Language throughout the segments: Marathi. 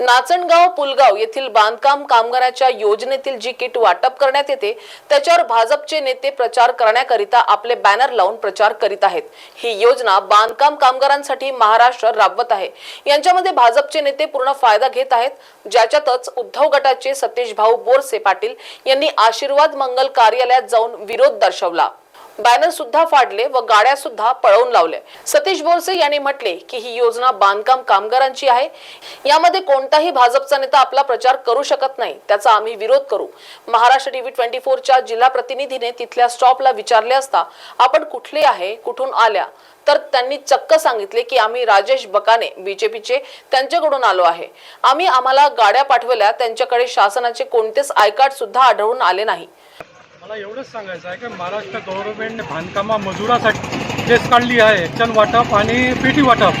नाचणगाव पुलगाव येथील बांधकाम कामगाराच्या योजनेतील जी किट वाटप करण्यात येते त्याच्यावर भाजपचे नेते प्रचार करण्याकरिता आपले बॅनर लावून प्रचार करीत आहेत. ही योजना बांधकाम कामगारांसाठी महाराष्ट्र राबवत आहे. यांच्यामध्ये भाजपचे नेते पूर्ण फायदा घेत आहेत ज्याच्यातच उद्धव गटाचे सतीश भाऊ बोरसे पाटील यांनी आशीर्वाद मंगल कार्यालयात जाऊन विरोध दर्शवला. बॅनर सुद्धा फाडले व गाड्या सुद्धा पळवून लावल्या सतीश बोरसे यांनी म्हटले की ही योजना बांधकाम कामगारांची आहे. यामध्ये कोणताही भाजपचा नेता आपला प्रचार करू शकत नाही त्याचा आम्ही विरोध करू. महाराष्ट्र टीव्ही ट्वेंटी फोरच्या जिल्हा प्रतिनिधीने तिथल्या स्टॉपला विचारले असता आपण कुठले आहे कुठून आल्या? तर त्यांनी चक्क सांगितले की आम्ही राजेश बकाने बीजेपीचे त्यांच्याकडून आलो आहे. आम्ही आम्हाला गाड्या पाठवल्या त्यांच्याकडे शासनाचे कोणतेच आयकार्ड सुद्धा आढळून आले नाही. मला एवढंच सांगायचं आहे की महाराष्ट्र गव्हर्नमेंट बांधकामा मजुरासाठी केस काढली आहे. चल वाटप आणि पीटी वाटप.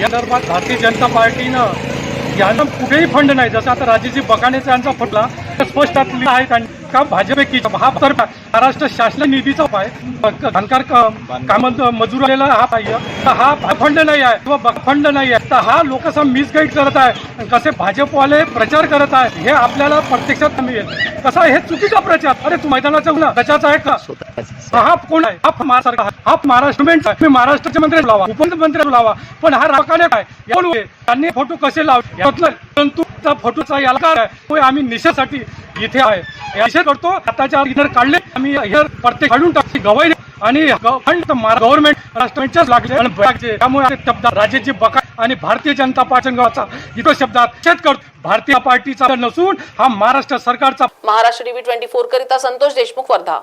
या संदर्भात भारतीय जनता पार्टीनं यांना कुठेही फंड नाही. जसं आता राजेजी बकानेचा यांचा फुटला तर स्पष्ट त्यात लिहिलं आहे काम का भाजप की हा तर महाराष्ट्र शासन निधीचा उपाय. धनकार काम मजूर आलेला हा पाहिजे तर हा फंड नाही आहे. किंवा फंड नाही आहे. तर हा लोकांचा मिसगाईड करत आहे. कसे भाजपवाले प्रचार करत आहे हे आपल्याला प्रत्यक्षात मिळेल कसा हे चुकीचा प्रचार. अरे तू मैदानाचा गुन्हा त्याच्याचा आहे का? हा कोण आहे? हा महाराष्ट्र हा महाराष्ट्र तुम्ही महाराष्ट्राचे मंत्री लावा. उपमुख्यमंत्री लावा. पण हा राकाने काय? त्यांनी फोटो कसे लावले परंतु त्या फोटोचा याला काय? आम्ही निषेधासाठी इथे आहे. करतो आताच्या इधर काढले आम्ही हे प्रत्येक काढून टाकते गवाई आणि फंड गव्हर्नमेंट राष्ट्रांच्याच लागले. आणि त्यामुळे असे राज्याची बका आणि भारतीय जनता पाचनगावचा इतर शब्दात छेद करतो भारतीय पार्टीचा नसून हा महाराष्ट्र सरकारचा महाराष्ट्र टीव्ही ट्वेंटी फोर करिता संतोष देशमुख वर्धा.